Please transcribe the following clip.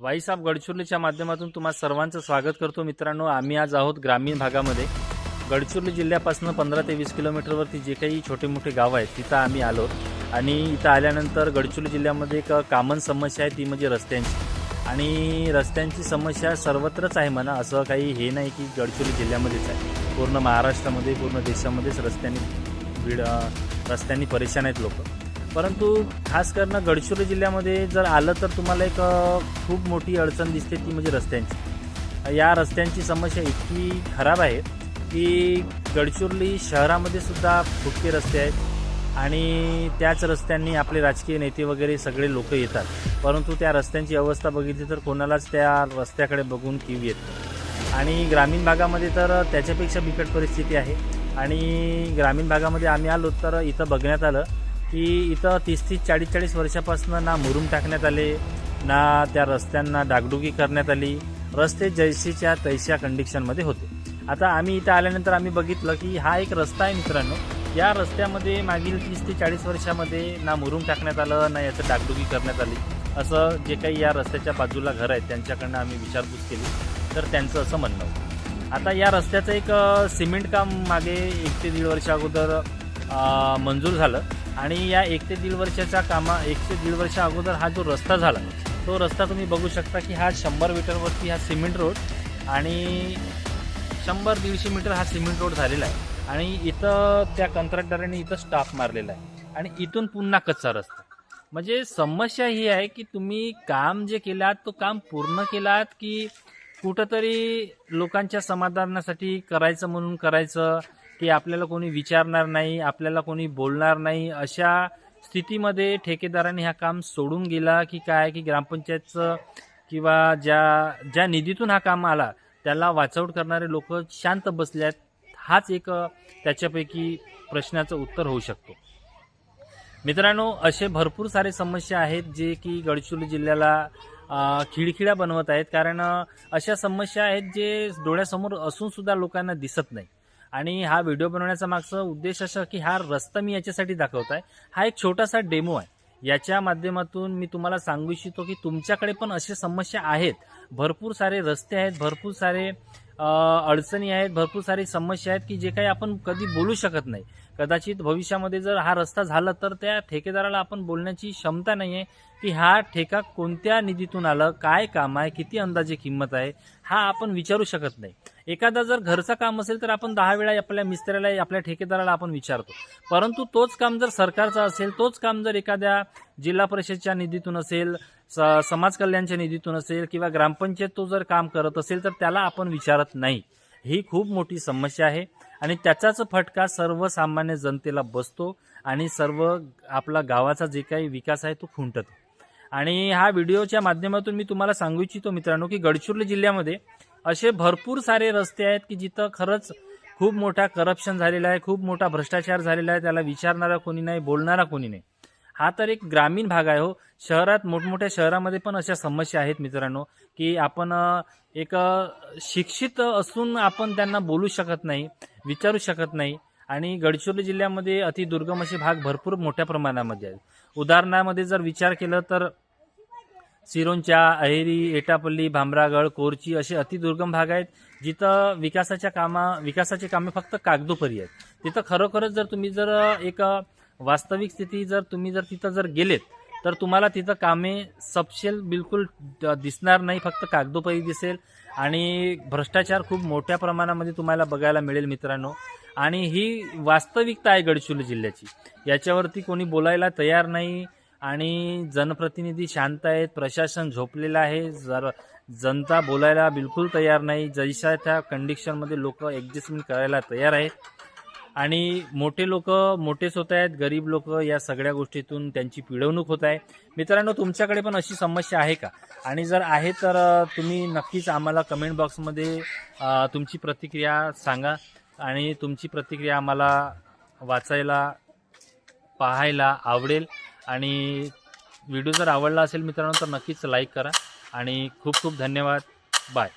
वाईसाब गडचिरोलीच्या माध्यमातून तुम्हा सर्वांचं स्वागत करतो. मित्रांनो आम्ही आज आहोत ग्रामीण भागामध्ये. गडचिरोली जिल्ह्यापासून पंधरा ते वीस किलोमीटरवरती जे काही छोटे मोठे गाव आहेत तिथं आम्ही आलो. आणि इथं आल्यानंतर गडचिरोली जिल्ह्यामध्ये एक कामन समस्या आहे ती म्हणजे रस्त्यांची. आणि रस्त्यांची समस्या सर्वत्रच आहे म्हणा असं काही हे नाही की गडचिरोली जिल्ह्यामध्येच आहे. पूर्ण महाराष्ट्रामध्ये पूर्ण देशामध्येच रस्त्यांनी बीड रस्त्यांनी परेशान आहेत लोक. परंतु खास करणं गडचिरोली जिल्ह्यामध्ये जर आलं तर तुम्हाला एक खूप मोठी अडचण दिसते ती म्हणजे रस्त्यांची. या रस्त्यांची समस्या इतकी खराब आहे की गडचिरोली शहरामध्ये सुद्धा फुटके रस्ते आहेत आणि त्याच रस्त्यांनी आपले राजकीय नेते वगैरे सगळे लोक येतात. परंतु त्या रस्त्यांची अवस्था बघितली तर कोणालाच त्या रस्त्याकडे बघून कीव येत आणि ग्रामीण भागामध्ये तर त्याच्यापेक्षा बिकट परिस्थिती आहे. आणि ग्रामीण भागामध्ये आम्ही आलो तर इथं बघण्यात आलं की इथं तीस तीस चाळीस चाळीस वर्षापासून ना मुरुम टाकण्यात आले ना त्या रस्त्यांना डागडुगी करण्यात आली. रस्ते जैसेच्या तैशा कंडिशनमध्ये होते. आता आम्ही इथं आल्यानंतर आम्ही बघितलं की हा एक रस्ता आहे मित्रांनो. या रस्त्यामध्ये मागील तीस ते चाळीस वर्षामध्ये ना मुरुम टाकण्यात आलं ना याचं डागडुगी करण्यात आली. असं जे काही या रस्त्याच्या बाजूला घर आहेत त्यांच्याकडनं आम्ही विचारपूस केली. तर त्यांचं असं म्हणणं होतं. आता या रस्त्याचं एक सिमेंट काम मागे एक ते दीड वर्षा अगोदर मंजूर झालं. आणि या एक ते दीड वर्षाच्या कामा एक ते दीड वर्षा अगोदर हा जो रस्ता झाला तो रस्ता तुम्ही बघू शकता की हा शंभर मीटरवरती हा सिमेंट रोड आणि शंभर दीडशे मीटर हा सिमेंट रोड झालेला आहे. आणि इथं त्या कंत्राटदाराने इथं स्टाफ मारलेला आहे. आणि इथून पुन्हा कच्चा रस्ता. म्हणजे समस्या ही आहे की तुम्ही काम जे केलात तो काम पूर्ण केलात की कुठंतरी लोकांच्या समाधानासाठी करायचं म्हणून करायचं की आपल्याला कोणी विचारणार नाही आपल्याला कोणी बोलणार नाही अशा स्थितीमध्ये ठेकेदाराने हा काम सोडून गेला की काय की ग्रामपंचायतचं किंवा ज्या ज्या निधीतून हा काम आला त्याला वाचवट करणारे लोक शांत बसले आहेत हाच एक त्याच्यापैकी प्रश्नाचं उत्तर होऊ शकतो. मित्रांनो असे भरपूर सारे समस्या आहेत जे की गडचिरोली जिल्ह्याला खिडखिड्या बनवत आहेत. कारण अशा समस्या आहेत जे डोळ्यासमोर असून सुद्धा लोकांना दिसत नाही. आणि हा व्हिडिओ बनवण्याचा मागचा उद्देश असा की हा रस्ता मी याच्यासाठी दाखवत आहे हा एक छोटासा डेमो आहे. याच्या माध्यमातून मी तुम्हाला सांगू इच्छितो की तुमच्याकडे पण असे समस्या आहेत. भरपूर सारे रस्ते आहेत भरपूर सारे अडचणी आहेत भरपूर सारी समस्या आहेत की जे काही आपण कधी बोलू शकत नाही. कदाचित भविष्यामध्ये जर हा रस्ता झाला तर त्या ठेकेदाराला आपण बोलण्याची क्षमता नाही आहे की हा ठेका कोणत्या निधीतून आलं काय काम आहे किती अंदाजे किंमत आहे हा आपण विचारू शकत नाही. एखादा जर घरचं काम असेल तर आपण दहा वेळा आपल्या मिस्त्र्याला आपल्या ठेकेदाराला आपण विचारतो. परंतु तोच काम जर सरकारचा असेल तोच काम जर एखाद्या जिल्हा परिषदच्या निधीतून असेल स- समाज कल्याणच्या निधीतून असेल किंवा ग्रामपंचायत तो जर काम करत असेल तर त्याला आपण विचारत नाही. ही खूप मोठी समस्या आहे आणि त्याचाच फटका सर्वसामान्य जनतेला बसतो आणि सर्व आपला गावाचा जे काही विकास आहे तो खुंटतो. आणि हा व्हिडिओच्या माध्यमातून मी तुम्हाला सांगू इच्छितो मित्रांनो की गडचिरोली जिल्ह्यामध्ये असे भरपूर सारे रस्ते आहेत की जिथं खरंच खूप मोठा करप्शन झालेला आहे खूप मोठा भ्रष्टाचार झालेला आहे त्याला विचारणारा कोणी नाही बोलणारा कोणी नाही. हा तर एक ग्रामीण भाग आहे हो. शहरात मोठमोठ्या शहरामध्ये पण अशा समस्या आहेत मित्रांनो की आपण एक शिक्षित असून आपण त्यांना बोलू शकत नाही विचारू शकत नाही. आणि गडचिरोली जिल्ह्यामध्ये अतिदुर्गम असे भाग भरपूर मोठ्या प्रमाणामध्ये आहेत. उदाहरणामध्ये जर विचार केलं तर सिरोंच्या अहेरी एटापल्ली भामरागड कोरची असे अतिदुर्गम भाग आहेत जिथं विकासाच्या कामा विकासाची कामे फक्त कागदोपरी आहेत. तिथं खरोखरच जर तुम्ही जर एक वास्तविक स्थिती जर तुम्ही जर तिथं जर गेलेत तर तुम्हाला तिथं कामे सपशेल बिलकुल दिसणार नाही फक्त कागदोपरी दिसेल. आणि भ्रष्टाचार खूप मोठ्या प्रमाणामध्ये तुम्हाला बघायला मिळेल मित्रांनो. आणि ही वास्तविकता आहे गडचिरोली जिल्ह्याची. याच्यावरती कोणी बोलायला तयार नाही. आणि जनप्रतिनिधी शांत आहेत प्रशासन झोपलेलं आहे. जर जनता बोलायला बिलकुल तयार नाही जैशा त्या कंडिशनमध्ये लोक ॲडजस्टमेंट करायला तयार आहेत. आणि मोठे लोक मोठेच होत आहेत गरीब लोक या सगळ्या गोष्टीतून त्यांची पिळवणूक होत आहे. मित्रांनो तुमच्याकडे पण अशी समस्या आहे का? आणि जर आहे तर तुम्ही नक्कीच आम्हाला कमेंट बॉक्समध्ये तुमची प्रतिक्रिया सांगा. आणि तुमची प्रतिक्रिया आम्हाला वाचायला पाहायला आवडेल. आणि व्हिडिओ जर आवडला असेल मित्रांनो तर नक्कीच लाईक करा. आणि खूप खूप धन्यवाद. बाय